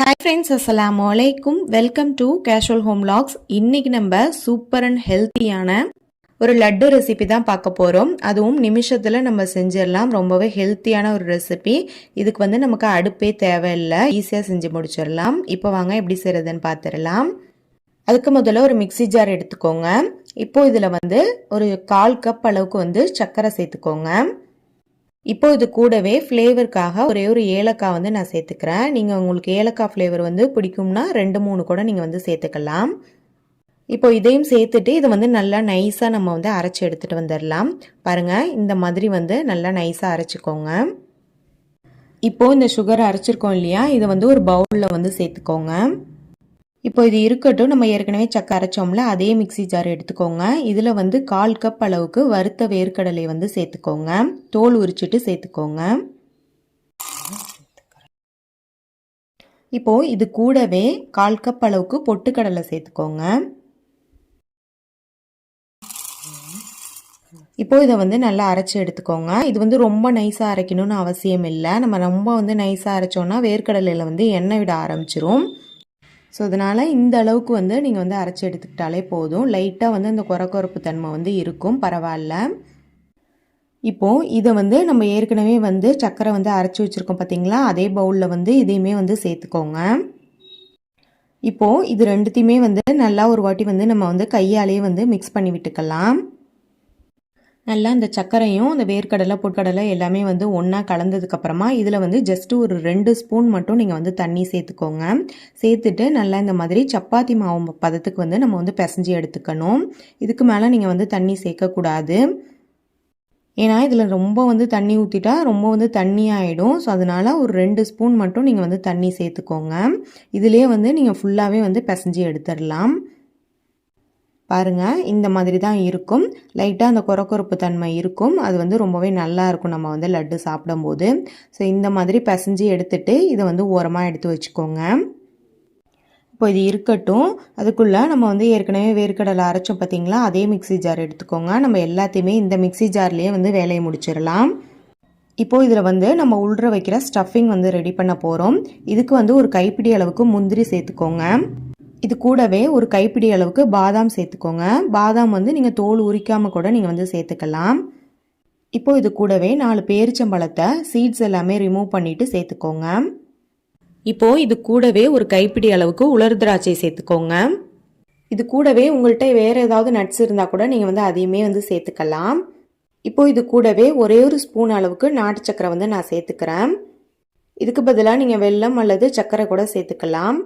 Hi friends அஸ்லாம் அலைக்கும் welcome to casual home logs இன்னைக்கு நம்ம சூப்பர் அண்ட் ஹெல்த்தியான ஒரு லட்டு ரெசிபி தான் பார்க்க போகிறோம் அதுவும் நிமிஷத்தில் நம்ம செஞ்சிடலாம். ரொம்பவே ஹெல்த்தியான ஒரு ரெசிபி இதுக்கு வந்து நமக்கு அடுப்பே தேவையில்லை. ஈஸியாக செஞ்சு முடிச்சிடலாம். இப்போ வாங்க எப்படி செய்கிறதுன்னு பார்த்துடலாம். அதுக்கு முதல்ல ஒரு மிக்ஸி ஜார் எடுத்துக்கோங்க. இப்போது இதில் வந்து ஒரு கால் கப் அளவுக்கு வந்து சர்க்கரை சேர்த்துக்கோங்க. இப்போ இது கூடவே ஃப்ளேவருக்காக ஒரே ஒரு ஏலக்காய் வந்து நான் சேர்த்துக்கிறேன். நீங்கள் உங்களுக்கு ஏலக்காய் ஃப்ளேவர் வந்து பிடிக்கும்னா ரெண்டு மூணு கூட நீங்கள் வந்து சேர்த்துக்கலாம். இப்போ இதையும் சேர்த்துட்டு இதை வந்து நல்லா நைஸாக நம்ம வந்து அரைச்சி எடுத்துகிட்டு வந்துடலாம். பாருங்கள் இந்த மாதிரி வந்து நல்லா நைஸாக அரைச்சிக்கோங்க. இப்போது இந்த சுகர் அரைச்சிருக்கோம் இல்லையா? இதை வந்து ஒரு பவுலில் வந்து சேர்த்துக்கோங்க. இப்போ இது இருக்கட்டும் நம்ம ஏற்கனவே சக்கை அரைச்சோம்ல அதே மிக்சி ஜார் எடுத்துக்கோங்க. இதில் வந்து கால் கப் அளவுக்கு வறுத்த வேர்க்கடலை வந்து சேர்த்துக்கோங்க. தோல் உரிச்சிட்டு சேர்த்துக்கோங்க. இப்போ இது கூடவே கால் கப் அளவுக்கு பொட்டுக்கடலை சேர்த்துக்கோங்க. இப்போ இதை வந்து நல்லா அரைச்சி எடுத்துக்கோங்க. இது வந்து ரொம்ப நைஸாக அரைக்கணும்னு அவசியம் இல்லை. நம்ம ரொம்ப வந்து நைஸாக அரைச்சோன்னா வேர்க்கடலையில் வந்து எண்ணெய் விட ஆரம்பிச்சிரும். ஸோ அதனால் இந்த அளவுக்கு வந்து நீங்கள் வந்து அரைச்சி எடுத்துக்கிட்டாலே போதும். லைட்டாக வந்து அந்த குறக்குறப்பு தன்மை வந்து இருக்கும். பரவாயில்ல. இப்போது இதை வந்து நம்ம ஏற்கனவே வந்து சர்க்கரை வந்து அரைச்சி வச்சுருக்கோம் பார்த்தீங்களா அதே பவுலில் வந்து இதையுமே வந்து சேர்த்துக்கோங்க. இப்போது இது ரெண்டுத்தையுமே வந்து நல்லா ஒரு வாட்டி வந்து நம்ம வந்து கையாலேயே வந்து மிக்ஸ் பண்ணி விட்டுக்கலாம். நல்லா இந்த சர்க்கரையும் இந்த வேர்க்கடலை பொற்கடலை எல்லாமே வந்து ஒன்றா கலந்ததுக்கப்புறமா இதில் வந்து ஜஸ்ட்டு ஒரு ரெண்டு ஸ்பூன் மட்டும் நீங்கள் வந்து தண்ணி சேர்த்துக்கோங்க. சேர்த்துட்டு நல்லா இந்த மாதிரி சப்பாத்தி மாவு பதத்துக்கு வந்து நம்ம வந்து பிசைஞ்சு எடுத்துக்கணும். இதுக்கு மேலே நீங்கள் வந்து தண்ணி சேர்க்கக்கூடாது. ஏன்னா இதில் ரொம்ப வந்து தண்ணி ஊற்றிட்டா ரொம்ப வந்து தண்ணி ஆகிடும் ஸோ அதனால் ஒரு ரெண்டு ஸ்பூன் மட்டும் நீங்கள் வந்து தண்ணி சேர்த்துக்கோங்க. இதிலே வந்து நீங்கள் ஃபுல்லாகவே வந்து பிசைஞ்சு எடுத்துடலாம். பாருங்கள் இந்த மாதிரி தான் இருக்கும். லைட்டாக அந்த குறக்குறப்பு தன்மை இருக்கும். அது வந்து ரொம்பவே நல்லா இருக்கும் நம்ம வந்து லட்டு சாப்பிடும்போது. ஸோ இந்த மாதிரி பிசைஞ்சு எடுத்துட்டு இதை வந்து ஓரமாக எடுத்து வச்சுக்கோங்க. இப்போ இது இருக்கட்டும். அதுக்குள்ளே நம்ம வந்து ஏற்கனவே வேர்க்கடலை அரைச்சோம் பார்த்தீங்களா? அதே மிக்சி ஜார் எடுத்துக்கோங்க. நம்ம எல்லாத்தையுமே இந்த மிக்சி ஜார்லேயே வந்து வேலையை முடிச்சிடலாம். இப்போது இதில் வந்து நம்ம உள்ற வைக்கிற ஸ்டஃபிங் வந்து ரெடி பண்ண போகிறோம் இதுக்கு வந்து ஒரு கைப்பிடி அளவுக்கு முந்திரி சேர்த்துக்கோங்க. இது கூடவே ஒரு கைப்பிடி அளவுக்கு பாதாம் சேர்த்துக்கோங்க. பாதாம் வந்து நீங்கள் தோல் உரிக்காமல் கூட நீங்கள் வந்து சேர்த்துக்கலாம். இப்போ இது கூடவே நாலு பேரிச்சம்பழத்தை சீட்ஸ் எல்லாமே ரிமூவ் பண்ணிவிட்டு சேர்த்துக்கோங்க. இப்போ இது கூடவே ஒரு கைப்பிடி அளவுக்கு உலர் திராட்சை சேர்த்துக்கோங்க. இது கூடவே உங்கள்கிட்ட வேறு ஏதாவது நட்ஸ் இருந்தால் கூட நீங்கள் வந்து அதையுமே வந்து சேர்த்துக்கலாம். இப்போ இது கூடவே ஒரே ஒரு ஸ்பூன் அளவுக்கு நாட்டு சக்கரை வந்து நான் சேர்த்துக்கிறேன். இதுக்கு பதிலாக நீங்கள் வெல்லம் அல்லது சக்கரை கூட சேர்த்துக்கலாம்.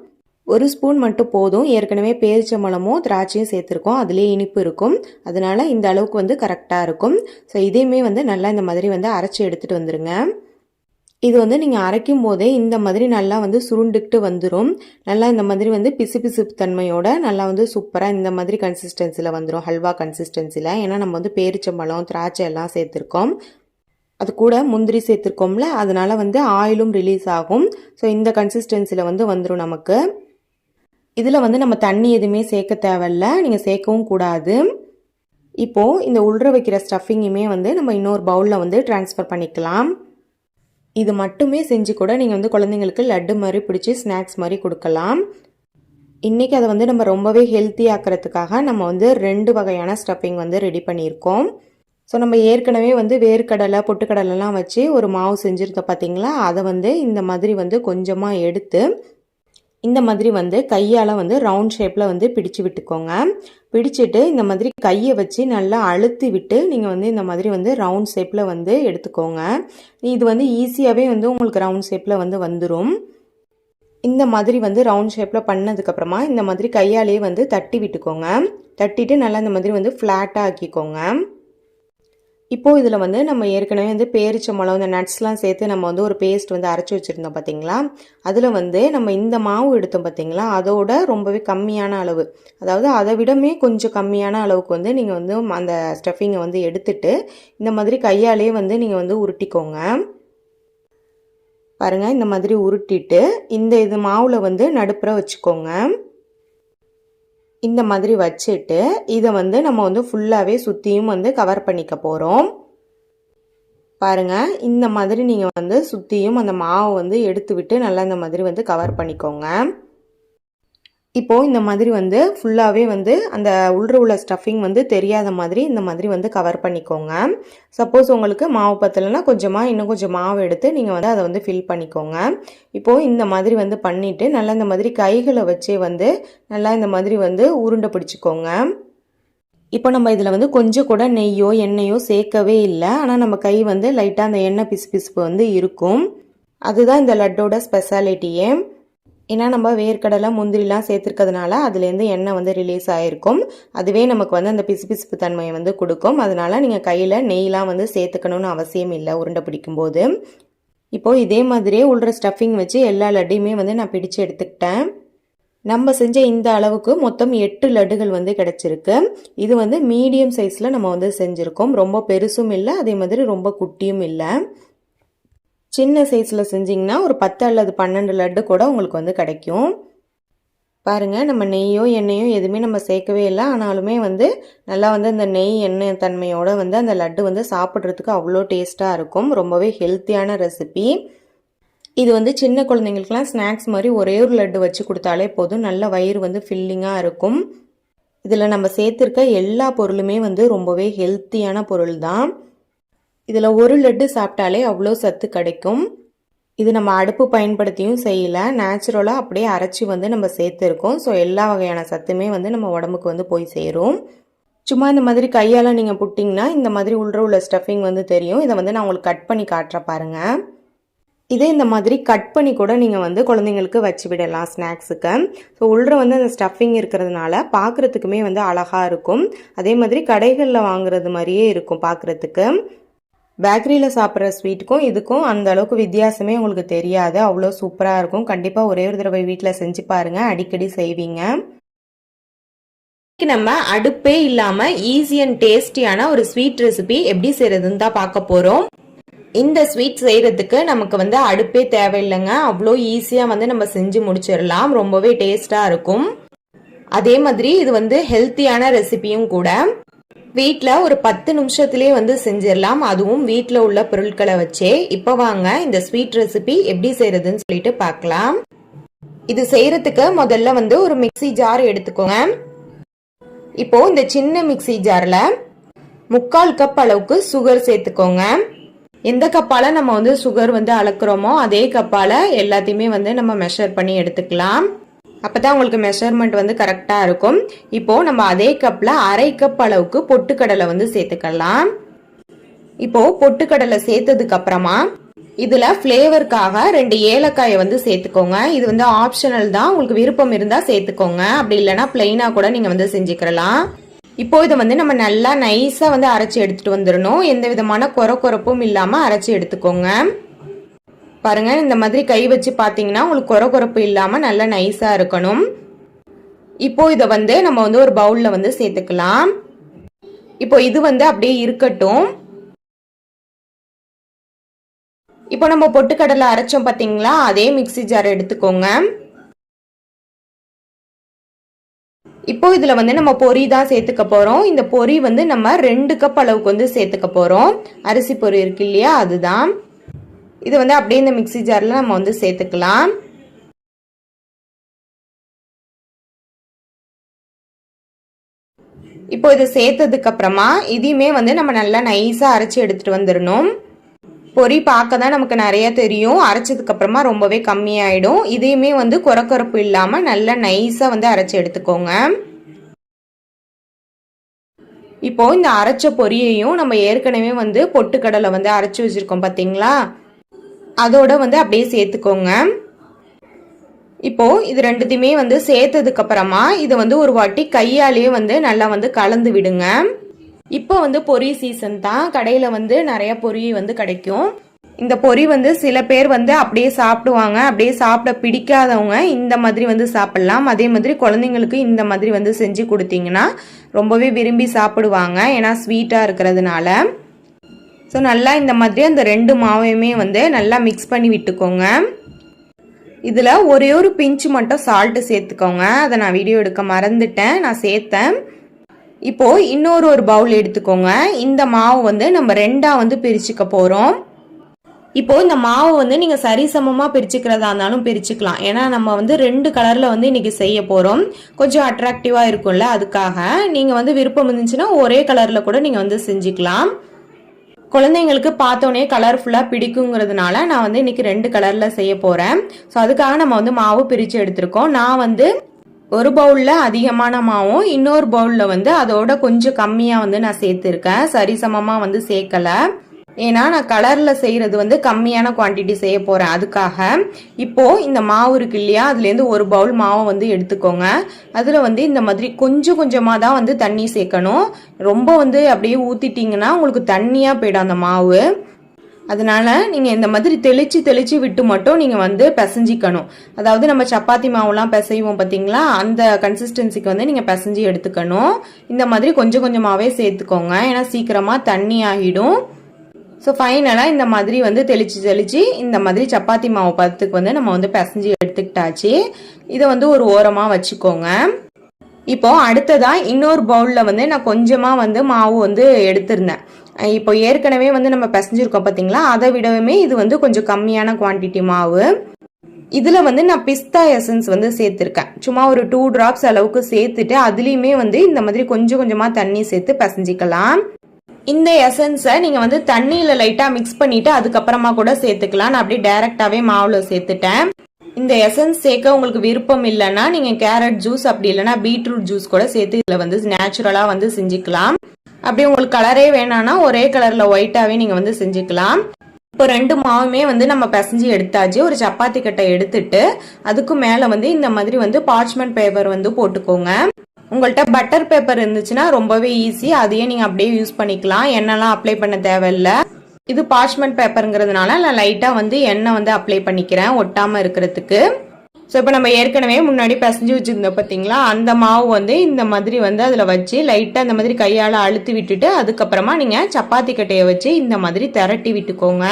ஒரு ஸ்பூன் மட்டும் போதும். ஏற்கனவே பேரிச்சம்பழமும் திராட்சையும் சேர்த்துருக்கோம். அதிலே இனிப்பு இருக்கும். அதனால இந்த அளவுக்கு வந்து கரெக்டாக இருக்கும். ஸோ இதையுமே வந்து நல்லா இந்த மாதிரி வந்து அரைச்சி எடுத்துகிட்டு வந்துடுங்க இது வந்து நீங்கள் அரைக்கும் போதே இந்த மாதிரி நல்லா வந்து சுருண்டுக்கிட்டு வந்துடும் நல்லா இந்த மாதிரி வந்து பிசு பிசுப்பு தன்மையோட நல்லா வந்து சூப்பராக இந்த மாதிரி கன்சிஸ்டன்சியில் வந்துடும் ஹல்வா கன்சிஸ்டன்சியில் ஏன்னா நம்ம வந்து பேரிச்சம்பழம் திராட்சை எல்லாம் சேர்த்துருக்கோம். அது கூட முந்திரி சேர்த்துருக்கோம்ல. அதனால் வந்து ஆயிலும் ரிலீஸ் ஆகும். ஸோ இந்த கன்சிஸ்டன்சியில் வந்து வந்துடும் நமக்கு. இதில் வந்து நம்ம தண்ணி எதுவுமே சேர்க்க தேவையில்ல. நீங்கள் சேர்க்கவும் கூடாது. இப்போது இந்த உள்ற வைக்கிற ஸ்டஃபிங்குமே வந்து நம்ம இன்னொரு பவுலில் வந்து ட்ரான்ஸ்ஃபர் பண்ணிக்கலாம். இது மட்டுமே செஞ்சு கூட நீங்கள் வந்து குழந்தைங்களுக்கு லட்டு மாதிரி பிடிச்சி ஸ்நாக்ஸ் மாதிரி கொடுக்கலாம். இன்றைக்கி அதை வந்து நம்ம ரொம்பவே ஹெல்த்தி ஆக்கிறதுக்காக நம்ம வந்து ரெண்டு வகையான ஸ்டஃபிங் வந்து ரெடி பண்ணியிருக்கோம். ஸோ நம்ம ஏற்கனவே வந்து வேர்க்கடலை பொட்டுக்கடலைலாம் வச்சு ஒரு மாவு செஞ்சுருக்கோம் பார்த்தீங்களா அதை வந்து இந்த மாதிரி வந்து கொஞ்சமாக எடுத்து இந்த மாதிரி வந்து கையால் வந்து ரவுண்ட் ஷேப்பில் வந்து பிடிச்சு விட்டுக்கோங்க. பிடிச்சிட்டு இந்த மாதிரி கையை வச்சு நல்லா அழுத்தி விட்டு நீங்கள் வந்து இந்த மாதிரி வந்து ரவுண்ட் ஷேப்பில் வந்து எடுத்துக்கோங்க. இது வந்து ஈஸியாகவே வந்து உங்களுக்கு ரவுண்ட் ஷேப்பில் வந்து வந்துடும் இந்த மாதிரி வந்து ரவுண்ட் ஷேப்பில் பண்ணதுக்கப்புறமா இந்த மாதிரி கையாலேயே வந்து தட்டி விட்டுக்கோங்க. தட்டிட்டு நல்லா இந்த மாதிரி வந்து ஃப்ளாட்டாக ஆக்கிக்கோங்க. இப்போது இதில் வந்து நம்ம ஏற்கனவே வந்து பேரிச்சம்பழம் இந்த நட்ஸ்லாம் சேர்த்து நம்ம வந்து ஒரு பேஸ்ட் வந்து அரைச்சி வச்சுருந்தோம் பார்த்தீங்களா அதில் வந்து நம்ம இந்த மாவு எடுத்தோம் பார்த்தீங்களா அதோட ரொம்பவே கம்மியான அளவு. அதாவது அதை விடமே கொஞ்சம் கம்மியான அளவுக்கு வந்து நீங்கள் வந்து அந்த ஸ்டஃபிங்கை வந்து எடுத்துட்டு இந்த மாதிரி கையாலே வந்து நீங்கள் வந்து உருட்டிக்கோங்க. பாருங்கள் இந்த மாதிரி உருட்டிட்டு இந்த இது மாவில் வந்து நடுப்புற வச்சுக்கோங்க. இந்த மாதிரி வச்சுட்டு இதை வந்து நம்ம வந்து ஃபுல்லாகவே சுற்றியும் வந்து கவர் பண்ணிக்க போகிறோம் பாருங்கள் இந்த மாதிரி நீங்கள் வந்து சுற்றியும் அந்த மாவை வந்து எடுத்து விட்டு நல்லா இந்த மாதிரி வந்து கவர் பண்ணிக்கோங்க. இப்போது இந்த மாதிரி வந்து ஃபுல்லாகவே வந்து அந்த உள்ள உள்ள ஸ்டஃபிங் வந்து தெரியாத மாதிரி இந்த மாதிரி வந்து கவர் பண்ணிக்கோங்க. சப்போஸ் உங்களுக்கு மாவு பத்தலைன்னா கொஞ்சமாக இன்னும் கொஞ்சம் மாவு எடுத்து நீங்கள் வந்து அதை வந்து ஃபில் பண்ணிக்கோங்க. இப்போது இந்த மாதிரி வந்து பண்ணிவிட்டு நல்லா இந்த மாதிரி கைகளை வச்சே வந்து நல்லா இந்த மாதிரி வந்து உருண்டை பிடிச்சிக்கோங்க. இப்போ நம்ம இதில் வந்து கொஞ்சம் கூட நெய்யோ எண்ணெயோ சேர்க்கவே இல்லை. ஆனால் நம்ம கை வந்து லைட்டாக அந்த எண்ணெய் பிசு பிசுப்பு வந்து இருக்கும். அதுதான் இந்த லட்டோட ஸ்பெஷாலிட்டியே ஏன்னா நம்ம வேர்க்கடலை முந்திரிலாம் சேர்த்துருக்கிறதுனால அதுலேருந்து எண்ணெய் வந்து ரிலீஸ் ஆகிருக்கும் அதுவே நமக்கு வந்து அந்த பிசுபிசுப்பு தன்மையை வந்து கொடுக்கும். அதனால் நீங்கள் கையில் நெய்லாம் வந்து சேர்த்துக்கணும்னு அவசியம் இல்லை உருண்டை பிடிக்கும்போது. இப்போது இதே மாதிரியே உள்ள ஸ்டஃபிங் வச்சு எல்லா லட்டையுமே வந்து நான் பிடிச்சு எடுத்துக்கிட்டேன். நம்ம செஞ்ச இந்த அளவுக்கு மொத்தம் எட்டு லட்டுகள் வந்து கிடச்சிருக்கு. இது வந்து மீடியம் சைஸில் நம்ம வந்து செஞ்சுருக்கோம். ரொம்ப பெருசும் இல்லை அதே மாதிரி ரொம்ப குட்டியும் இல்லை. சின்ன சைஸில் செஞ்சிங்கன்னா ஒரு பத்து அல்லது பன்னெண்டு லட்டு கூட உங்களுக்கு வந்து கிடைக்கும். பாருங்கள் நம்ம நெய்யோ எண்ணெயோ எதுவுமே நம்ம சேர்க்கவே இல்லை. ஆனாலுமே வந்து நல்லா வந்து அந்த நெய் எண்ணெய் தன்மையோடு வந்து அந்த லட்டு வந்து சாப்பிட்றதுக்கு அவ்வளோ டேஸ்ட்டாக இருக்கும். ரொம்பவே ஹெல்த்தியான ரெசிபி இது வந்து சின்ன குழந்தைங்களுக்குலாம் ஸ்நாக்ஸ் மாதிரி ஒரே ஒரு லட்டு வச்சு கொடுத்தாலே போதும். நல்ல வயிறு வந்து ஃபில்லிங்காக இருக்கும். இதில் நம்ம சேர்த்துருக்க எல்லா பொருளுமே வந்து ரொம்பவே ஹெல்த்தியான பொருள் தான் இதில் ஒரு லட்டு சாப்பிட்டாலே அவ்வளோ சத்து கிடைக்கும். இது நம்ம அடுப்பு பயன்படுத்தியும் செய்யலை. நேச்சுரலாக அப்படியே அரைச்சி வந்து நம்ம சேர்த்துருக்கோம். ஸோ எல்லா வகையான சத்துமே வந்து நம்ம உடம்புக்கு வந்து போய் சேரும். சும்மா இந்த மாதிரி கையால் நீங்கள் புட்டிங்கன்னா இந்த மாதிரி உள்ள உள்ள ஸ்டஃபிங் வந்து தெரியும். இதை வந்து நான் உங்களுக்கு கட் பண்ணி காட்டுற பாருங்கள் இதே இந்த மாதிரி கட் பண்ணி கூட நீங்கள் வந்து குழந்தைங்களுக்கு வச்சு விடலாம் ஸ்நாக்ஸுக்கு. ஸோ உள்ளே வந்து அந்த ஸ்டஃபிங் இருக்கிறதுனால பார்க்குறதுக்குமே வந்து அழகாக இருக்கும். அதே மாதிரி கடைகளில் வாங்குறது மாதிரியே இருக்கும் பார்க்குறதுக்கு பேக்கரியில் சாப்பிட்ற ஸ்வீட்டுக்கும் இதுக்கும் அந்த அளவுக்கு வித்தியாசமே உங்களுக்கு தெரியாது. அவ்வளோ சூப்பராக இருக்கும். கண்டிப்பாக ஒரே ஒரு தடவை வீட்டில் செஞ்சு பாருங்கள் அடிக்கடி செய்வீங்க. நம்ம அடுப்பே இல்லாமல் ஈஸி அண்ட் டேஸ்டியான ஒரு ஸ்வீட் ரெசிபி எப்படி செய்யறதுன்னு தான் பார்க்க போகிறோம் இந்த ஸ்வீட் செய்யறதுக்கு நமக்கு வந்து அடுப்பே தேவையில்லைங்க. அவ்வளோ ஈஸியாக வந்து நம்ம செஞ்சு முடிச்சிடலாம். ரொம்பவே டேஸ்டாக இருக்கும். அதே மாதிரி இது வந்து ஹெல்த்தியான ரெசிபியும் கூட. வீட்டில் ஒரு பத்து நிமிஷத்துலேயே வந்து செஞ்சிடலாம் அதுவும் வீட்டில் உள்ள பொருட்களை வச்சே. இப்போ வாங்க இந்த ஸ்வீட் ரெசிபி எப்படி செய்யறதுன்னு சொல்லிட்டு பார்க்கலாம் இது செய்யறதுக்கு முதல்ல வந்து ஒரு மிக்சி ஜார் எடுத்துக்கோங்க. இப்போ இந்த சின்ன மிக்சி ஜாரில் முக்கால் கப் அளவுக்கு சுகர் சேர்த்துக்கோங்க. எந்த கப்பால் நம்ம வந்து சுகர் வந்து அளக்குறோமோ அதே கப்பால் எல்லாத்தையுமே வந்து நம்ம மெஷர் பண்ணி எடுத்துக்கலாம். அப்போதான் உங்களுக்கு மெஷர்மெண்ட் வந்து கரெக்டாக இருக்கும். இப்போ நம்ம அதே கப்பில் அரை கப் அளவுக்கு பொட்டுக்கடலை வந்து சேர்த்துக்கலாம். இப்போ பொட்டுக்கடலை சேர்த்ததுக்கு அப்புறமா இதுல ஃப்ளேவருக்காக ரெண்டு ஏலக்காயை வந்து சேர்த்துக்கோங்க. இது வந்து ஆப்ஷனல் தான். உங்களுக்கு விருப்பம் இருந்தா சேர்த்துக்கோங்க. அப்படி இல்லைன்னா பிளெயினா கூட நீங்க வந்து செஞ்சுக்கலாம் இப்போ இதை வந்து நம்ம நல்லா நைஸா வந்து அரைச்சி எடுத்துட்டு வந்துடணும். எந்த விதமான குறை குறப்பும் இல்லாம அரைச்சி எடுத்துக்கோங்க. பாருங்கள் இந்த மாதிரி கை வச்சு பார்த்தீங்கன்னா உங்களுக்கு குறை குறப்பு இல்லாமல் நல்லா நைஸாக இருக்கணும். இப்போ இதை வந்து நம்ம வந்து ஒரு பவுலில் வந்து சேர்த்துக்கலாம். இப்போ இது வந்து அப்படியே இருக்கட்டும். இப்போ நம்ம பொட்டுக்கடலை அரைச்சோம் பார்த்தீங்களா அதே மிக்சி ஜார் எடுத்துக்கோங்க. இப்போ இதில் வந்து நம்ம பொரி தான் சேர்த்துக்க போகிறோம் இந்த பொரி வந்து நம்ம ரெண்டு கப் அளவுக்கு வந்து சேர்த்துக்க போகிறோம் அரிசி பொரி இருக்கு இல்லையா? அதுதான். இது வந்து அப்படியே இந்த மிக்சி ஜாரில் நம்ம வந்து சேர்த்துக்கலாம். இப்போ இதை சேர்த்ததுக்கு அப்புறமா இதையுமே வந்து நம்ம நல்லா நைஸாக அரைச்சி எடுத்துட்டு வந்துடணும். பொறி பார்க்க தான் நமக்கு நிறைய தெரியும். அரைச்சதுக்கு அப்புறமா ரொம்பவே கம்மியாயிடும். இதையுமே வந்து குறக்குறப்பு இல்லாமல் நல்லா நைஸாக வந்து அரைச்சி எடுத்துக்கோங்க. இப்போ இந்த அரைச்ச பொரியையும் நம்ம ஏற்கனவே வந்து பொட்டுக்கடலை வந்து அரைச்சி வச்சிருக்கோம் பார்த்தீங்களா அதோட வந்து அப்படியே சேர்த்துக்கோங்க. இப்போ இது ரெண்டுத்தையுமே வந்து சேர்த்ததுக்கு அப்புறமா இதை வந்து ஒரு வாட்டி கையாலேயே வந்து நல்லா வந்து கலந்து விடுங்க. இப்போ வந்து பொரி சீசன் தான். கடையில் வந்து நிறைய பொரி வந்து கிடைக்கும். இந்த பொரி வந்து சில பேர் வந்து அப்படியே சாப்பிடுவாங்க. அப்படியே சாப்பிட பிடிக்காதவங்க இந்த மாதிரி வந்து சாப்பிடலாம். அதே மாதிரி குழந்தைங்களுக்கு இந்த மாதிரி வந்து செஞ்சு கொடுத்தீங்கன்னா ரொம்பவே விரும்பி சாப்பிடுவாங்க. ஏன்னா ஸ்வீட்டாக இருக்கிறதுனால. ஸோ நல்லா இந்த மாதிரி அந்த ரெண்டு மாவையுமே வந்து நல்லா மிக்ஸ் பண்ணி விட்டுக்கோங்க. இதில் ஒரே ஒரு பிஞ்சு மட்டும் சால்ட்டு சேர்த்துக்கோங்க. அதை நான் வீடியோ எடுக்க மறந்துட்டேன். நான் சேர்த்தேன். இப்போது இன்னொரு ஒரு பவுல் எடுத்துக்கோங்க. இந்த மாவு வந்து நம்ம ரெண்டாக வந்து பிரிச்சுக்க போகிறோம் இப்போது இந்த மாவு வந்து நீங்கள் சரிசமமாக பிரிச்சுக்கிறதா இருந்தாலும் பிரிச்சுக்கலாம். ஏன்னா நம்ம வந்து ரெண்டு கலரில் வந்து இன்றைக்கி செய்ய போகிறோம் கொஞ்சம் அட்ராக்டிவாக இருக்கும்ல அதுக்காக. நீங்கள் வந்து விருப்பம் இருந்துச்சுன்னா ஒரே கலரில் கூட நீங்கள் வந்து செஞ்சுக்கலாம். குழந்தைங்களுக்கு பார்த்தோன்னே கலர்ஃபுல்லாக பிடிக்குங்கிறதுனால நான் வந்து இன்னைக்கு ரெண்டு கலரில் செய்ய போகிறேன் ஸோ அதுக்காக நம்ம வந்து மாவு பிரித்து எடுத்திருக்கோம். நான் வந்து ஒரு பவுலில் அதிகமான மாவும் இன்னொரு பவுலில் வந்து அதோட கொஞ்சம் கம்மியாக வந்து நான் சேர்த்துருக்கேன். சரிசமமாக வந்து சேர்க்கலை. ஏன்னா நான் கலரில் செய்கிறது வந்து கம்மியான குவான்டிட்டி செய்ய போகிறேன் அதுக்காக இப்போது இந்த மாவு இருக்கு இல்லையா அதுலேருந்து ஒரு பவுல் மாவை வந்து எடுத்துக்கோங்க. அதில் வந்து இந்த மாதிரி கொஞ்சம் கொஞ்சமாக தான் வந்து தண்ணி சேர்க்கணும். ரொம்ப வந்து அப்படியே ஊற்றிட்டிங்கன்னா உங்களுக்கு தண்ணியாக போயிடும் அந்த மாவு. அதனால நீங்கள் இந்த மாதிரி தெளித்து தெளித்து விட்டு மட்டும் நீங்கள் வந்து பிசைஞ்சிக்கணும். அதாவது நம்ம சப்பாத்தி மாவுலாம் பிசைவோம் பார்த்தீங்களா அந்த கன்சிஸ்டன்சிக்கு வந்து நீங்கள் பிசைஞ்சு எடுத்துக்கணும். இந்த மாதிரி கொஞ்சம் கொஞ்சமாகவே சேர்த்துக்கோங்க. ஏன்னா சீக்கிரமாக தண்ணி ஆகிடும். ஸோ ஃபைனலாக இந்த மாதிரி வந்து தெளித்து தெளித்து இந்த மாதிரி சப்பாத்தி மாவு பதத்துக்கு வந்து நம்ம வந்து பிசைஞ்சு எடுத்துக்கிட்டாச்சு. இதை வந்து ஒரு ஓரமாக வச்சுக்கோங்க. இப்போ அடுத்ததாக இன்னொரு பவுலில் வந்து நான் கொஞ்சமாக வந்து மாவு வந்து எடுத்திருந்தேன். இப்போ ஏற்கனவே வந்து நம்ம பிசைஞ்சிருக்கோம் பார்த்தீங்களா அதை விடவுமே இது வந்து கொஞ்சம் கம்மியான குவான்டிட்டி மாவு. இதில் வந்து நான் பிஸ்தா எசன்ஸ் வந்து சேர்த்துருக்கேன். சும்மா ஒரு டூ ட்ராப்ஸ் அளவுக்கு சேர்த்துட்டு அதுலேயுமே வந்து இந்த மாதிரி கொஞ்சம் கொஞ்சமாக தண்ணி சேர்த்து பிசைஞ்சிக்கலாம். இந்த எசன்ஸை நீங்கள் வந்து தண்ணியில் லைட்டாக மிக்ஸ் பண்ணிவிட்டு அதுக்கப்புறமா கூட சேர்த்துக்கலாம். நான் அப்படியே டைரெக்டாகவே மாவில் சேர்த்துட்டேன். இந்த எசன்ஸ் சேர்க்க உங்களுக்கு விருப்பம் இல்லைன்னா நீங்கள் கேரட் ஜூஸ் அப்படி இல்லைனா பீட்ரூட் ஜூஸ் கூட சேர்த்து இதில் வந்து நேச்சுரலாக வந்து செஞ்சுக்கலாம். அப்படி உங்களுக்கு கலரே வேணான்னா ஒரே கலரில் ஒயிட்டாகவே நீங்கள் வந்து செஞ்சுக்கலாம். இப்போ ரெண்டு மாவுமே வந்து நம்ம பிசைஞ்சு எடுத்தாச்சு. ஒரு சப்பாத்தி கட்டை எடுத்துட்டு அதுக்கு மேலே வந்து இந்த மாதிரி வந்து பார்ச்மெண்ட் பேப்பர் வந்து போட்டுக்கோங்க. உங்கள்கிட்ட பட்டர் பேப்பர் இருந்துச்சுன்னா ரொம்பவே ஈஸி அதையே நீங்கள் அப்படியே யூஸ் பண்ணிக்கலாம். எண்ணெய்லாம் அப்ளை பண்ண தேவையில்ல. இது பார்ச்மெண்ட் பேப்பருங்கிறதுனால நான் லைட்டாக வந்து எண்ணெய் வந்து அப்ளை பண்ணிக்கிறேன் ஒட்டாமல் இருக்கிறதுக்கு. ஸோ இப்போ நம்ம ஏற்கனவே முன்னாடி பிசைஞ்சு வச்சுருந்தோம் பார்த்தீங்களா அந்த மாவு வந்து இந்த மாதிரி வந்து அதில் வச்சு லைட்டாக இந்த மாதிரி கையால் அழுத்தி விட்டுட்டு அதுக்கப்புறமா நீங்கள் சப்பாத்தி கட்டையை வச்சு இந்த மாதிரி திரட்டி விட்டுக்கோங்க.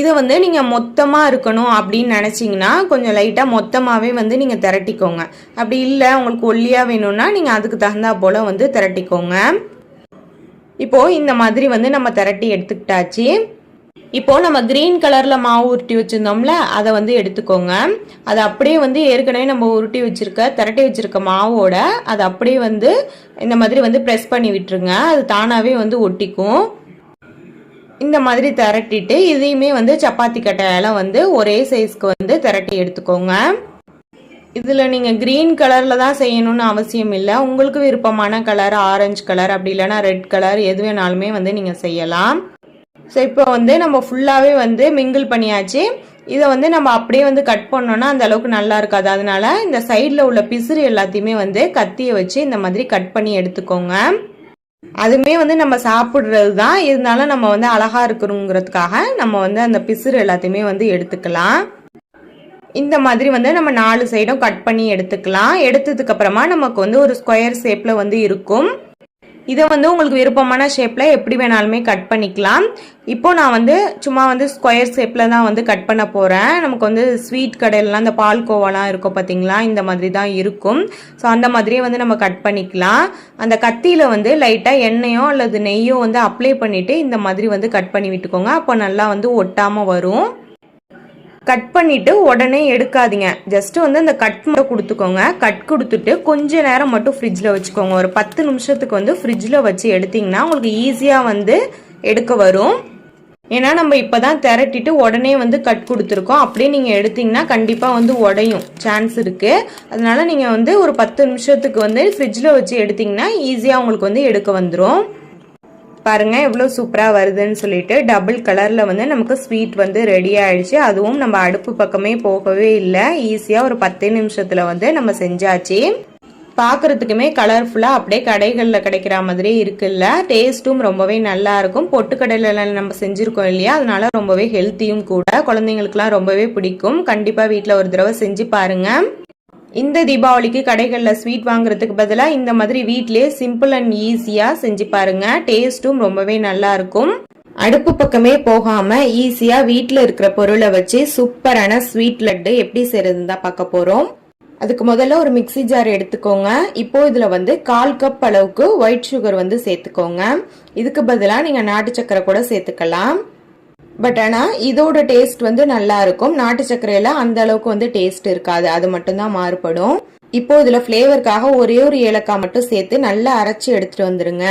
இதை வந்து நீங்கள் மொத்தமாக இருக்கணும் அப்படின்னு நினச்சிங்கன்னா கொஞ்சம் லைட்டாக மொத்தமாகவே வந்து நீங்கள் திரட்டிக்கோங்க. அப்படி இல்லை உங்களுக்கு ஒல்லியாக வேணும்னா நீங்கள் அதுக்கு தகுந்தா போல் வந்து திரட்டிக்கோங்க. இப்போது இந்த மாதிரி வந்து நம்ம திரட்டி எடுத்துக்கிட்டாச்சு. இப்போ நம்ம கிரீன் கலர்ல மாவு உருட்டி வச்சிருந்தோம்ல அதை வந்து எடுத்துக்கோங்க. அது அப்படியே வந்து ஏற்கனவே நம்ம உருட்டி வச்சிருக்க திரட்டி வச்சிருக்க மாவோட அதை அப்படியே வந்து இந்த மாதிரி வந்து ப்ரெஸ் பண்ணி விட்டுருங்க. அது தானாகவே வந்து ஒட்டிக்கும். இந்த மாதிரி திரட்டிட்டு இதையுமே வந்து சப்பாத்தி கட்டையெல்லாம் வந்து ஒரே சைஸ்க்கு வந்து திரட்டி எடுத்துக்கோங்க. இதில் நீங்கள் க்ரீன் கலரில் தான் செய்யணும்னு அவசியம் இல்லை. உங்களுக்கு விருப்பமான கலர் ஆரஞ்சு கலர் அப்படி இல்லைன்னா ரெட் கலர் எது வேணாலுமே வந்து நீங்கள் செய்யலாம். ஸோ இப்போ வந்து நம்ம ஃபுல்லாகவே வந்து மிங்கிள் பண்ணியாச்சு. இதை வந்து நம்ம அப்படியே வந்து கட் பண்ணோன்னா அந்த அளவுக்கு நல்லா இருக்காது. அதனால இந்த சைடில் உள்ள பிசுறு எல்லாத்தையுமே வந்து கத்தியை வச்சு இந்த மாதிரி கட் பண்ணி எடுத்துக்கோங்க. அதுவுமே வந்து நம்ம சாப்பிட்றது தான் இருந்தாலும் நம்ம வந்து அழகா இருக்கணுங்கிறதுக்காக நம்ம வந்து அந்த பிசுறு எல்லாத்தையுமே வந்து எடுத்துக்கலாம். இந்த மாதிரி வந்து நம்ம நாலு சைடும் கட் பண்ணி எடுத்துக்கலாம். எடுத்ததுக்கு அப்புறமா நமக்கு வந்து ஒரு ஸ்கொயர் ஷேப்பில் வந்து இருக்கும். இதை வந்து உங்களுக்கு விருப்பமான ஷேப்பில் எப்படி வேணாலுமே கட் பண்ணிக்கலாம். இப்போ நான் வந்து சும்மா வந்து ஸ்கொயர் ஷேப்பில் தான் வந்து கட் பண்ண போகிறேன் நமக்கு வந்து ஸ்வீட் கடையிலலாம் இந்த பால் கோவாலாம் இருக்கும் பார்த்தீங்களா இந்த மாதிரி தான் இருக்கும். ஸோ அந்த மாதிரியே வந்து நம்ம கட் பண்ணிக்கலாம். அந்த கத்தியில் வந்து லைட்டாக எண்ணெயோ அல்லது நெய்யோ வந்து அப்ளை பண்ணிவிட்டு இந்த மாதிரி வந்து கட் பண்ணி விட்டுக்கோங்க. அப்போ நல்லா வந்து ஒட்டாமல் வரும். கட் பண்ணிவிட்டு உடனே எடுக்காதீங்க. ஜஸ்ட் வந்து அந்த கட் மட்டும் கொடுத்துக்கோங்க. கட் கொடுத்துட்டு கொஞ்ச நேரம் மட்டும் ஃப்ரிட்ஜில் வச்சுக்கோங்க. ஒரு பத்து நிமிஷத்துக்கு வந்து ஃப்ரிட்ஜில் வச்சு எடுத்திங்கன்னா உங்களுக்கு ஈஸியாக வந்து எடுக்க வரும். ஏன்னா நம்ம இப்போ தான் திரட்டிட்டு உடனே வந்து கட் கொடுத்துருக்கோம். அப்படியே நீங்கள் எடுத்தீங்கன்னா கண்டிப்பாக வந்து உடையும். சான்ஸ் இருக்குது அதனால நீங்கள் வந்து ஒரு பத்து நிமிஷத்துக்கு வந்து ஃப்ரிட்ஜில் வச்சு எடுத்திங்கன்னா ஈஸியாக உங்களுக்கு வந்து எடுக்க வந்துடும் பாருங்கள் எவ்வளோ சூப்பராக வருதுன்னு சொல்லிட்டு டபுள் கலரில் வந்து நமக்கு ஸ்வீட் வந்து ரெடி ஆயிடுச்சு. அதுவும் நம்ம அடுப்பு பக்கமே போகவே இல்லை. ஈஸியாக ஒரு பத்து நிமிஷத்தில் வந்து நம்ம செஞ்சாச்சு. பார்க்குறதுக்குமே கலர்ஃபுல்லாக அப்படியே கடைகளில் கிடைக்கிற மாதிரி இருக்குல்ல. டேஸ்ட்டும் ரொம்பவே நல்லா இருக்கும். நம்ம செஞ்சுருக்கோம் இல்லையா? அதனால ரொம்பவே ஹெல்த்தியும் கூட. குழந்தைங்களுக்குலாம் ரொம்பவே பிடிக்கும். கண்டிப்பாக வீட்டில் ஒரு தடவை செஞ்சு பாருங்கள் இந்த தீபாவளிக்கு கடைகளில் ஸ்வீட் வாங்குறதுக்கு பதிலாக இந்த மாதிரி வீட்லேயே சிம்பிள் அண்ட் ஈஸியாக செஞ்சு பாருங்க. டேஸ்ட்டும் ரொம்பவே நல்லா இருக்கும். அடுப்பு பக்கமே போகாம ஈஸியா வீட்டில் இருக்கிற பொருளை வச்சு சூப்பரான ஸ்வீட் லட்டு எப்படி செய்யறதுன்னு தான் பார்க்க போறோம். அதுக்கு முதல்ல ஒரு மிக்ஸி ஜார் எடுத்துக்கோங்க. இப்போ இதில் வந்து கால் கப் அளவுக்கு ஒயிட் சுகர் வந்து சேர்த்துக்கோங்க. இதுக்கு பதிலாக நீங்கள் நாட்டு சக்கரை கூட சேர்த்துக்கலாம். பட் ஆனால் இதோட டேஸ்ட் வந்து நல்லா இருக்கும். நாட்டு சர்க்கரையில் அந்த அளவுக்கு வந்து டேஸ்ட் இருக்காது. அது மட்டும்தான் மாறுபடும். இப்போ இதில் ஃப்ளேவருக்காக ஒரே ஒரு ஏலக்காய் மட்டும் சேர்த்து நல்லா அரைச்சி எடுத்துட்டு வந்துருங்க.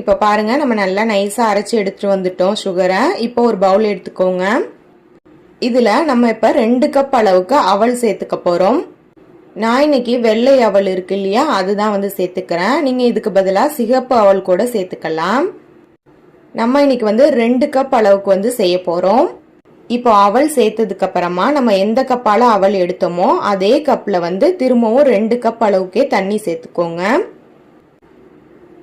இப்போ பாருங்க நம்ம நல்லா நைஸாக அரைச்சி எடுத்துட்டு வந்துட்டோம் சுகரை இப்போ ஒரு பவுல் எடுத்துக்கோங்க. இதில் நம்ம இப்போ ரெண்டு கப் அளவுக்கு அவல் சேர்த்துக்க போகிறோம் நான் இன்னைக்கு வெள்ளை அவல் இருக்கு இல்லையா அதுதான் வந்து சேர்த்துக்கிறேன். நீங்கள் இதுக்கு பதிலாக சிகப்பு அவல் கூட சேர்த்துக்கலாம். நம்ம இன்னைக்கு வந்து ரெண்டு கப் அளவுக்கு வந்து செய்ய போகிறோம் இப்போ அவல் சேர்த்ததுக்கு அப்புறமா நம்ம எந்த கப்பால் அவல் எடுத்தோமோ அதே கப்பில் வந்து திரும்பவும் ரெண்டு கப் அளவுக்கே தண்ணி சேர்த்துக்கோங்க.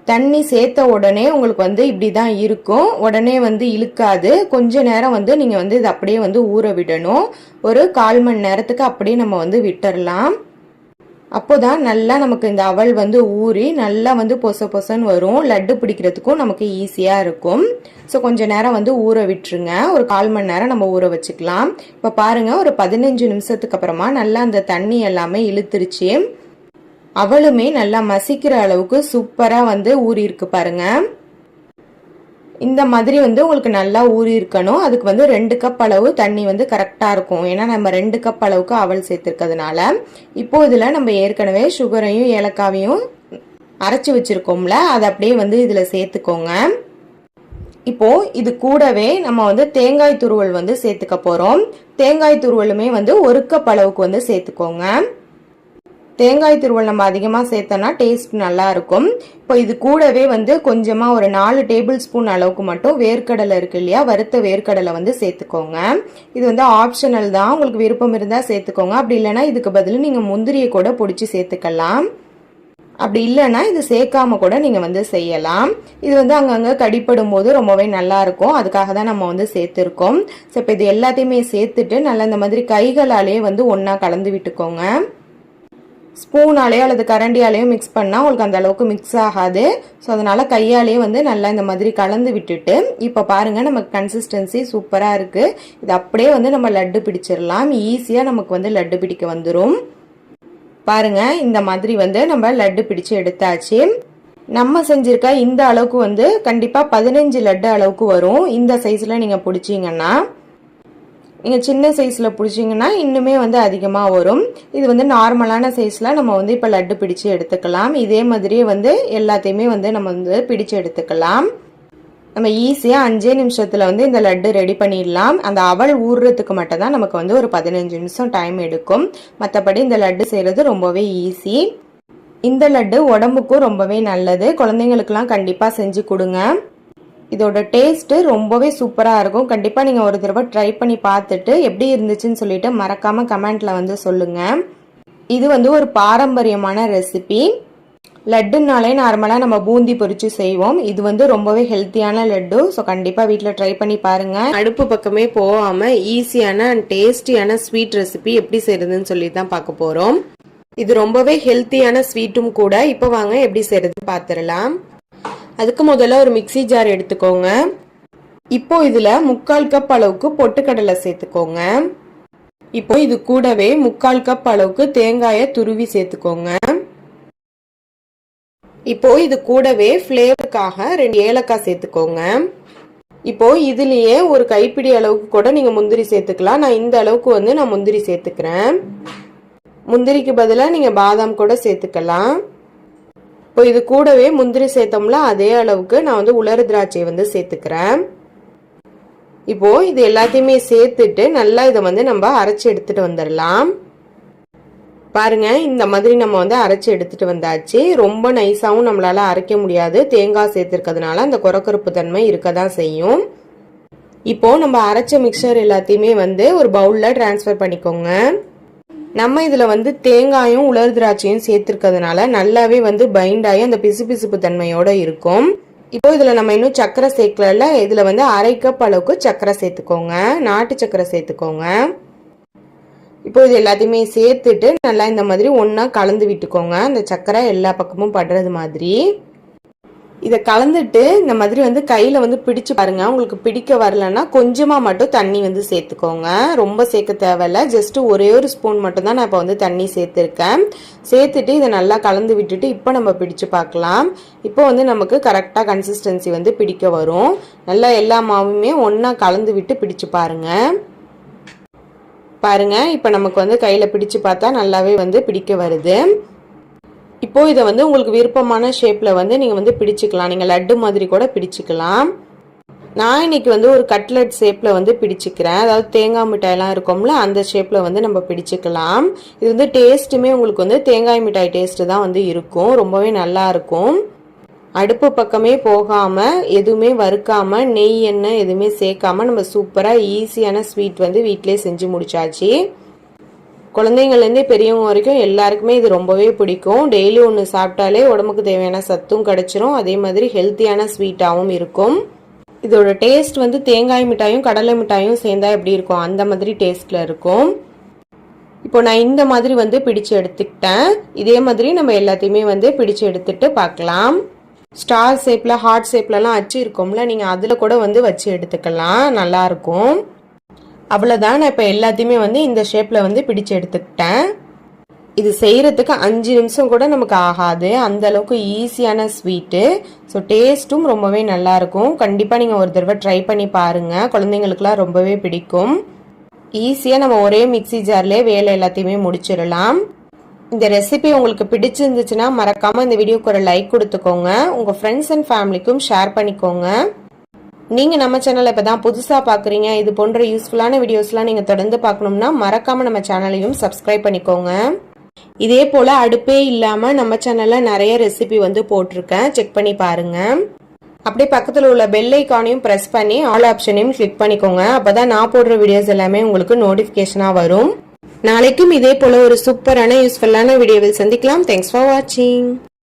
தண்ணி சேர்த்த உடனே உங்களுக்கு வந்து இப்படி தான் இருக்கும். உடனே வந்து இழுக்காது. கொஞ்ச நேரம் வந்து நீங்கள் வந்து இது அப்படியே வந்து ஊற விடணும். ஒரு கால் மணி நேரத்துக்கு அப்படியே நம்ம வந்து அப்போ அப்போதான் நல்லா நமக்கு இந்த அவல் வந்து ஊறி நல்லா வந்து பொச பொசன்னு வரும். லட்டு பிடிக்கிறதுக்கும் நமக்கு ஈஸியாக இருக்கும். ஸோ கொஞ்ச நேரம் வந்து ஊற விட்டுருங்க. ஒரு கால் மணி நேரம் நம்ம ஊற வச்சுக்கலாம். இப்போ பாருங்கள் ஒரு பதினஞ்சு நிமிஷத்துக்கு அப்புறமா நல்லா அந்த தண்ணி எல்லாமே இழுத்துருச்சு. அவளுமே நல்லா மசிக்கிற அளவுக்கு சூப்பராக வந்து ஊறி இருக்கு இந்த மாதிரி வந்து உங்களுக்கு நல்லா ஊறி இருக்கணும். அதுக்கு வந்து ரெண்டு கப் அளவு தண்ணி வந்து கரெக்டாக இருக்கும். ஏன்னா நம்ம ரெண்டு கப் அளவுக்கு அவல் சேர்த்துருக்கிறதுனால. இப்போ இதில் நம்ம ஏற்கனவே சுகரையும் ஏலக்காவையும் அரைச்சி வச்சிருக்கோம்ல. அதை அப்படியே வந்து இதில் சேர்த்துக்கோங்க. இப்போது இது கூடவே நம்ம வந்து தேங்காய் துருவல் வந்து சேர்த்துக்க போகிறோம் தேங்காய் துருவலுமே வந்து ஒரு கப் அளவுக்கு வந்து சேர்த்துக்கோங்க. தேங்காய் துருவல் நம்ம அதிகமாக சேர்த்தோன்னா டேஸ்ட் நல்லாயிருக்கும். இப்போ இது கூடவே வந்து கொஞ்சமாக ஒரு நாலு டேபிள் ஸ்பூன் அளவுக்கு மட்டும் வேர்க்கடலை இருக்கு இல்லையா? வறுத்த வேர்க்கடலை வந்து சேர்த்துக்கோங்க. இது வந்து ஆப்ஷனல் தான். உங்களுக்கு விருப்பம் இருந்தால் சேர்த்துக்கோங்க. அப்படி இல்லைன்னா இதுக்கு பதில் நீங்கள் முந்திரியை கூட பிடிச்சி சேர்த்துக்கலாம். அப்படி இல்லைன்னா இது சேர்க்காம கூட நீங்கள் வந்து செய்யலாம். இது வந்து அங்கங்கே கடிப்படும் போது ரொம்பவே நல்லா இருக்கும் அதுக்காக தான் நம்ம வந்து சேர்த்துருக்கோம். ஸோ இப்போ இது எல்லாத்தையுமே சேர்த்துட்டு நல்லா இந்த மாதிரி கைகளாலேயே வந்து ஒன்றா கலந்து விட்டுக்கோங்க. ஸ்பூனாலேயோ அல்லது கரண்டியாலேயோ மிக்ஸ் பண்ணால் உங்களுக்கு அந்த அளவுக்கு மிக்ஸ் ஆகாது. ஸோ அதனால் கையாலேயே வந்து நல்லா இந்த மாதிரி கலந்து விட்டுட்டு இப்போ பாருங்கள் நமக்கு கன்சிஸ்டன்சி சூப்பராக இருக்குது இது அப்படியே வந்து நம்ம லட்டு பிடிச்சிடலாம் ஈஸியாக நமக்கு வந்து லட்டு பிடிக்க வந்துடும் பாருங்கள் இந்த மாதிரி வந்து நம்ம லட்டு பிடிச்சு எடுத்தாச்சு. நம்ம செஞ்சிருக்க இந்த அளவுக்கு வந்து கண்டிப்பாக பதினஞ்சு லட்டு அளவுக்கு வரும். இந்த சைஸில் நீங்கள் பிடிச்சிங்கன்னா நீங்கள் சின்ன சைஸில் பிடிச்சிங்கன்னா இன்னுமே வந்து அதிகமாக வரும். இது வந்து நார்மலான சைஸில் நம்ம வந்து இப்போ லட்டு பிடிச்சு எடுத்துக்கலாம். இதே மாதிரியே வந்து எல்லாத்தையுமே வந்து நம்ம வந்து பிடிச்சு எடுத்துக்கலாம். நம்ம ஈஸியாக அஞ்சே நிமிஷத்தில் வந்து இந்த லட்டு ரெடி பண்ணிடலாம். அந்த அவல் ஊறுறதுக்கு மட்டும் தான் நமக்கு வந்து ஒரு பதினஞ்சு நிமிஷம் டைம் எடுக்கும். மற்றபடி இந்த லட்டு செய்கிறது ரொம்பவே ஈஸி இந்த லட்டு உடம்புக்கும் ரொம்பவே நல்லது. குழந்தைங்களுக்கெல்லாம் கண்டிப்பாக செஞ்சு கொடுங்க. இதோட டேஸ்ட்டு ரொம்பவே சூப்பராக இருக்கும். கண்டிப்பாக நீங்கள் ஒரு தடவை ட்ரை பண்ணி பார்த்துட்டு எப்படி இருந்துச்சுன்னு சொல்லிட்டு மறக்காமல் கமெண்ட்டில் வந்து சொல்லுங்கள் இது வந்து ஒரு பாரம்பரியமான ரெசிபி லட்டுனாலே நார்மலாக நம்ம பூந்தி பொரிச்சு செய்வோம். இது வந்து ரொம்பவே ஹெல்த்தியான லட்டு. ஸோ கண்டிப்பாக வீட்டில் ட்ரை பண்ணி பாருங்கள் அடுப்பு பக்கமே போகாமல் ஈஸியான அண்ட் டேஸ்டியான ஸ்வீட் ரெசிபி எப்படி செய்யறதுன்னு சொல்லி தான் பார்க்க போகிறோம் இது ரொம்பவே ஹெல்த்தியான ஸ்வீட்டும் கூட. இப்போ வாங்க எப்படி செய்யறதுன்னு பார்த்துடலாம். அதுக்கு முதல்ல ஒரு மிக்ஸி ஜார் எடுத்துக்கோங்க. இப்போ இதில் முக்கால் கப் அளவுக்கு பொட்டுக்கடலை சேர்த்துக்கோங்க. இப்போ இது கூடவே முக்கால் கப் அளவுக்கு தேங்காயை துருவி சேர்த்துக்கோங்க. இப்போ இது கூடவே ஃப்ளேவருக்காக ரெண்டு ஏலக்காய் சேர்த்துக்கோங்க. இப்போ இதுலயே ஒரு கைப்பிடி அளவுக்கு கூட நீங்க முந்திரி சேர்த்துக்கலாம். நான் இந்த அளவுக்கு வந்து நான் முந்திரி சேர்த்துக்கிறேன். முந்திரிக்கு பதிலாக நீங்க பாதாம் கூட சேர்த்துக்கலாம். இப்போ இது கூடவே முந்திரி சேர்த்தோம்ல அதே அளவுக்கு நான் வந்து உலர் திராட்சை வந்து சேர்த்துக்கிறேன். இப்போ இது எல்லாத்தையுமே சேர்த்துட்டு நல்லா இதை வந்து நம்ம அரைச்சி எடுத்துட்டு வந்துடலாம். பாருங்க இந்த மாதிரி நம்ம வந்து அரைச்சி எடுத்துட்டு வந்தாச்சு. ரொம்ப நைஸாகவும் நம்மளால அரைக்க முடியாது. தேங்காய் சேர்த்துருக்கிறதுனால அந்த குறக்கருப்பு தன்மை இருக்க தான் செய்யும். இப்போ நம்ம அரைச்ச மிக்சர் எல்லாத்தையுமே வந்து ஒரு பவுலில் டிரான்ஸ்ஃபர் பண்ணிக்கோங்க. நம்ம இதில் வந்து தேங்காயும் உலர் திராட்சையும் சேர்த்துருக்கிறதுனால நல்லாவே வந்து பைண்ட் ஆகி அந்த பிசுபிசுப்பு தன்மையோடு இருக்கும். இப்போ இதில் நம்ம இன்னும் சக்கரை சேர்க்கல இதில் வந்து அரை கப் அளவுக்கு சக்கரை சேர்த்துக்கோங்க. நாட்டு சக்கரை சேர்த்துக்கோங்க. இப்போ இது எல்லாத்தையுமே சேர்த்துட்டு நல்லா இந்த மாதிரி ஒன்றா கலந்து விட்டுக்கோங்க. அந்த சக்கரை எல்லா பக்கமும் படுறது மாதிரி. இதை கலந்துட்டு இந்த மாதிரி வந்து கையில் வந்து பிடிச்சு பாருங்க. உங்களுக்கு பிடிக்க வரலன்னா கொஞ்சமாக மட்டும் தண்ணி வந்து சேர்த்துக்கோங்க. ரொம்ப சேர்க்க தேவையில்ல. ஜஸ்ட் ஒரே ஒரு ஸ்பூன் மட்டும் தான் நான் இப்போ வந்து தண்ணி சேர்த்துருக்கேன். சேர்த்துட்டு இதை நல்லா கலந்து விட்டுட்டு இப்போ நம்ம பிடிச்சு பார்க்கலாம். இப்போ வந்து நமக்கு கரெக்டாக கன்சிஸ்டன்சி வந்து பிடிக்க வரும். நல்லா எல்லா மாவுமே ஒன்றா கலந்து விட்டு பிடிச்சு பாருங்க. பாருங்க. இப்போ நமக்கு வந்து கையில் பிடிச்சு பார்த்தா நல்லாவே வந்து பிடிக்க வருது. இப்போது இதை வந்து உங்களுக்கு விருப்பமான ஷேப்பில் வந்து நீங்கள் வந்து பிடிச்சிக்கலாம். நீங்கள் லட்டு மாதிரி கூட பிடிச்சிக்கலாம். நான் இன்னைக்கு வந்து ஒரு கட்லட் ஷேப்பில் வந்து பிடிச்சிக்கிறேன். அதாவது தேங்காய் மிட்டாயெல்லாம் இருக்கும்ல அந்த ஷேப்பில் வந்து நம்ம பிடிச்சிக்கலாம். இது வந்து டேஸ்ட்டுமே உங்களுக்கு வந்து தேங்காய் மிட்டாய் டேஸ்ட்டு தான் வந்து இருக்கும். ரொம்பவே நல்லா இருக்கும். அடுப்பு பக்கமே போகாமல் எதுவுமே வறுக்காமல் நெய் எண்ணெய் எதுவுமே சேர்க்காம நம்ம சூப்பராக ஈஸியான ஸ்வீட் வந்து வீட்டிலே செஞ்சு முடிச்சாச்சு. குழந்தைங்கள்லேருந்தே பெரியவங்க வரைக்கும் எல்லாருக்குமே இது ரொம்பவே பிடிக்கும். டெய்லி ஒன்று சாப்பிட்டாலே உடம்புக்கு தேவையான சத்தும் கிடச்சிரும். அதே மாதிரி ஹெல்த்தியான ஸ்வீட்டாகவும் இருக்கும். இதோட டேஸ்ட் வந்து தேங்காய் மிட்டாயும் கடலை மிட்டாயும் சேர்ந்தா எப்படி இருக்கும்? அந்த மாதிரி டேஸ்ட்டில் இருக்கும். இப்போ நான் இந்த மாதிரி வந்து பிடிச்சு எடுத்துக்கிட்டேன். இதே மாதிரி நம்ம எல்லாத்தையுமே வந்து பிடிச்சு எடுத்துட்டு பார்க்கலாம். ஸ்டார் ஷேப்பில் ஹார்ட் ஷேப்லலாம் அச்சு இருக்கும்ல நீங்கள் அதில் கூட வந்து வச்சு எடுத்துக்கலாம். நல்லாயிருக்கும் அவ்வளோதான் நான் இப்போ எல்லாத்தையுமே வந்து இந்த ஷேப்பில் வந்து பிடிச்சு எடுத்துக்கிட்டேன். இது செய்கிறதுக்கு அஞ்சு நிமிஷம் கூட நமக்கு ஆகாது. அந்த அளவுக்கு ஈஸியான ஸ்வீட்டு ஸோ டேஸ்ட்டும் ரொம்பவே நல்லாயிருக்கும் கண்டிப்பாக நீங்கள் ஒரு தடவை ட்ரை பண்ணி பாருங்கள் குழந்தைங்களுக்குலாம் ரொம்பவே பிடிக்கும். ஈஸியாக நம்ம ஒரே மிக்சி ஜார்லேயே வேலை எல்லாத்தையுமே முடிச்சிடலாம். இந்த ரெசிபி உங்களுக்கு பிடிச்சிருந்துச்சுன்னா மறக்காமல் இந்த வீடியோக்கு ஒரு லைக் கொடுத்துக்கோங்க. உங்கள் ஃப்ரெண்ட்ஸ் அண்ட் ஃபேமிலிக்கும் ஷேர் பண்ணிக்கோங்க. நீங்கள் நம்ம சேனலை இப்போ தான் புதுசாக பார்க்குறீங்க இது போன்ற யூஸ்ஃபுல்லான வீடியோஸ்லாம் நீங்கள் தொடர்ந்து பார்க்கணும்னா மறக்காமல் நம்ம சேனலையும் சப்ஸ்கிரைப் பண்ணிக்கோங்க. இதே போல் அடுப்பே இல்லாமல் நம்ம சேனலில் நிறைய ரெசிபி வந்து போட்டிருக்கேன். செக் பண்ணி பாருங்கள் அப்படியே பக்கத்தில் உள்ள பெல் ஐக்கானையும் ப்ரெஸ் பண்ணி ஆல் ஆப்ஷனையும் கிளிக் பண்ணிக்கோங்க. அப்போ தான் நான் போடுற வீடியோஸ் எல்லாமே உங்களுக்கு நோட்டிஃபிகேஷனாக வரும். நாளைக்கும் இதே போல் ஒரு சூப்பரான யூஸ்ஃபுல்லான வீடியோவில் சந்திக்கலாம். தேங்க்ஸ் ஃபார் வாட்சிங்